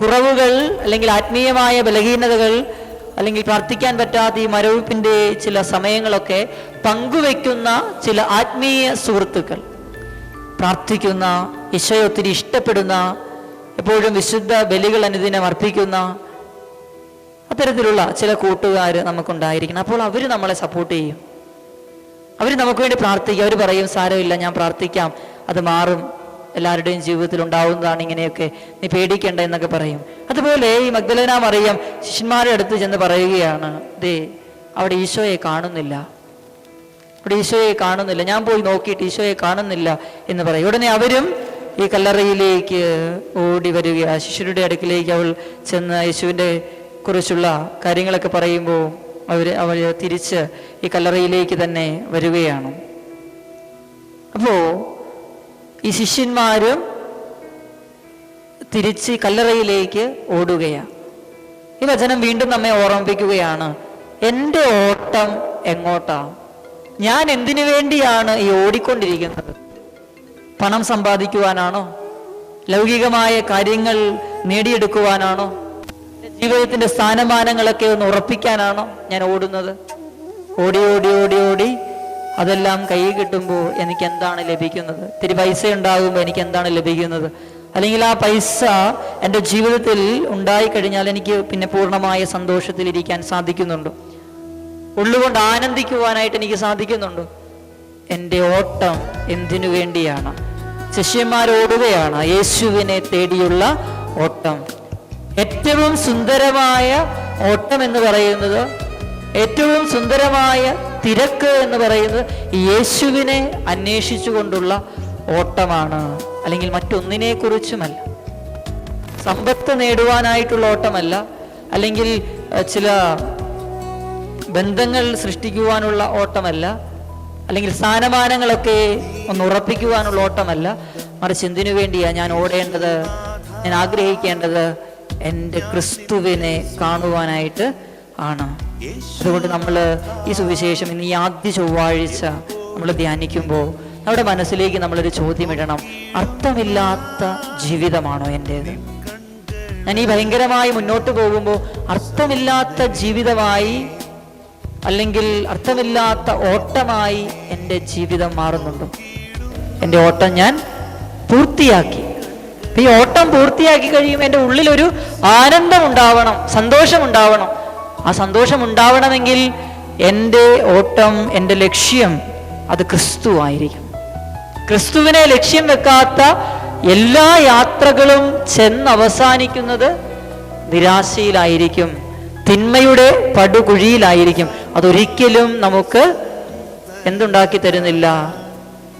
കുറവുകൾ അല്ലെങ്കിൽ ആത്മീയമായ ബലഹീനതകൾ അല്ലെങ്കിൽ പ്രാർത്ഥിക്കാൻ പറ്റാത്ത ഈ മരവിപ്പിന്റെ ചില സമയങ്ങളൊക്കെ പങ്കുവെക്കുന്ന ചില ആത്മീയ സുഹൃത്തുക്കൾ. പ്രാർത്ഥിക്കുന്ന ഈശോയെ ഒത്തിരി ഇഷ്ടപ്പെടുന്ന എപ്പോഴും വിശുദ്ധ ബലികൾ അനുദിനം അർപ്പിക്കുന്ന അത്തരത്തിലുള്ള ചില കൂട്ടുകാർ നമുക്കുണ്ടായിരിക്കണം. അപ്പോൾ അവർ നമ്മളെ സപ്പോർട്ട് ചെയ്യും. അവർ നമുക്ക് വേണ്ടി പ്രാർത്ഥിക്കും. അവർ പറയും സാരമില്ല ഞാൻ പ്രാർത്ഥിക്കാം. അത് മാറും. എല്ലാവരുടെയും ജീവിതത്തിൽ ഉണ്ടാവുന്നതാണ് ഇങ്ങനെയൊക്കെ. നീ പേടിക്കണ്ട എന്നൊക്കെ പറയും. അതുപോലെ ഈ മഗ്ദലന മറിയം ശിഷ്യന്മാരുടെ അടുത്ത് ചെന്ന് പറയുകയാണ് ദേ അവിടെ ഈശോയെ കാണുന്നില്ല. അവിടെ ഈശോയെ കാണുന്നില്ല. ഞാൻ പോയി നോക്കിയിട്ട് ഈശോയെ കാണുന്നില്ല എന്ന് പറയും. ഉടനെ അവരും ഈ കല്ലറയിലേക്ക് ഓടി വരിക. ശിഷ്യരുടെ അടുക്കിലേക്ക് അവൾ ചെന്ന് യേശുവിന്റെ കുറിച്ചുള്ള കാര്യങ്ങളൊക്കെ പറയുമ്പോൾ അവർ അവർ തിരിച്ച് ഈ കല്ലറയിലേക്ക് തന്നെ വരികയാണ്. അപ്പോ ഈ ശിഷ്യന്മാരും തിരിച്ച് കല്ലറയിലേക്ക് ഓടുകയാണ് ഈ വചനം വീണ്ടും നമ്മെ ഓർമ്മിപ്പിക്കുകയാണ്. എന്റെ ഓട്ടം എങ്ങോട്ടാണ് ഞാൻ എന്തിനു വേണ്ടിയാണ് ഈ ഓടിക്കൊണ്ടിരിക്കുന്നത്? പണം സമ്പാദിക്കുവാനാണോ? ലൗകികമായ കാര്യങ്ങൾ നേടിയെടുക്കുവാനാണോ? ജീവിതത്തിന്റെ സ്ഥാനമാനങ്ങളൊക്കെ ഒന്ന് ഉറപ്പിക്കാനാണോ ഞാൻ ഓടുന്നത്? ഓടി ഓടി ഓടി ഓടി അതെല്ലാം കൈ കിട്ടുമ്പോൾ എനിക്ക് എന്താണ് ലഭിക്കുന്നത്? ഇത്തിരി പൈസ ഉണ്ടാകുമ്പോൾ എനിക്ക് എന്താണ് ലഭിക്കുന്നത്? അല്ലെങ്കിൽ ആ പൈസ എന്റെ ജീവിതത്തിൽ ഉണ്ടായിക്കഴിഞ്ഞാൽ എനിക്ക് പിന്നെ പൂർണമായ സന്തോഷത്തിൽ ഇരിക്കാൻ സാധിക്കുന്നുണ്ടോ? ഉള്ളുകൊണ്ട് ആനന്ദിക്കുവാനായിട്ട് എനിക്ക് സാധിക്കുന്നുണ്ടോ? എന്റെ ഓട്ടം എന്തിനു വേണ്ടിയാണ്? ശിഷ്യന്മാരോടുകയാണ് യേശുവിനെ തേടിയുള്ള ഓട്ടം. ഏറ്റവും സുന്ദരമായ ഓട്ടം എന്ന് പറയുന്നത് ഏറ്റവും സുന്ദരമായ തിരക്ക് എന്ന് പറയുന്നത് യേശുവിനെ അന്വേഷിച്ചുകൊണ്ടുള്ള ഓട്ടമാണ്. അല്ലെങ്കിൽ മറ്റൊന്നിനെ കുറിച്ചുമല്ല സമ്പത്ത് നേടുവാനായിട്ടുള്ള ഓട്ടമല്ല. അല്ലെങ്കിൽ ചില ബന്ധങ്ങൾ സൃഷ്ടിക്കുവാനുള്ള ഓട്ടമല്ല. അല്ലെങ്കിൽ സ്ഥാനമാനങ്ങളൊക്കെ ഒന്ന് ഉറപ്പിക്കുവാനുള്ള ഓട്ടമല്ല. മറിച്ച് എന്തിനു വേണ്ടിയാ ഞാൻ ഓടേണ്ടത്? ഞാൻ ആഗ്രഹിക്കേണ്ടത്? എന്റെ ക്രിസ്തുവിനെ കാണുവാനായിട്ട് ആണ്. അതുകൊണ്ട് നമ്മൾ ഈ സുവിശേഷം ഇന്ന് ഈ ആദ്യ ചൊവ്വാഴ്ച നമ്മൾ ധ്യാനിക്കുമ്പോൾ നമ്മുടെ മനസ്സിലേക്ക് നമ്മളൊരു ചോദ്യം ഇടണം. അർത്ഥമില്ലാത്ത ജീവിതമാണോ എന്റേത് ഞാൻ ഈ ഭയങ്കരമായി മുന്നോട്ട് പോകുമ്പോൾ അർത്ഥമില്ലാത്ത ജീവിതമായി അല്ലെങ്കിൽ അർത്ഥമില്ലാത്ത ഓട്ടമായി എന്റെ ജീവിതം മാറുന്നുണ്ടോ? എന്റെ ഓട്ടം ഞാൻ പൂർത്തിയാക്കി. ഈ ഓട്ടം പൂർത്തിയാക്കി കഴിയുമ്പോൾ എന്റെ ഉള്ളിലൊരു ആനന്ദം ഉണ്ടാവണം സന്തോഷം ഉണ്ടാവണം ആ സന്തോഷം ഉണ്ടാവണമെങ്കിൽ എന്റെ ഓട്ടം എന്റെ ലക്ഷ്യം അത് ക്രിസ്തു ആയിരിക്കും. ക്രിസ്തുവിനെ ലക്ഷ്യം വെക്കാത്ത എല്ലാ യാത്രകളും ചെന്ന് അവസാനിക്കുന്നത് നിരാശയിലായിരിക്കും തിന്മയുടെ പടുകുഴിയിലായിരിക്കും. അതൊരിക്കലും നമുക്ക് എന്തുണ്ടാക്കി തരുന്നില്ല?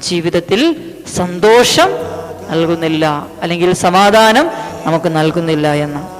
ജീവിതത്തിൽ സന്തോഷം നൽകുന്നില്ല. അല്ലെങ്കിൽ സമാധാനം നമുക്ക് നൽകുന്നില്ല എന്ന്.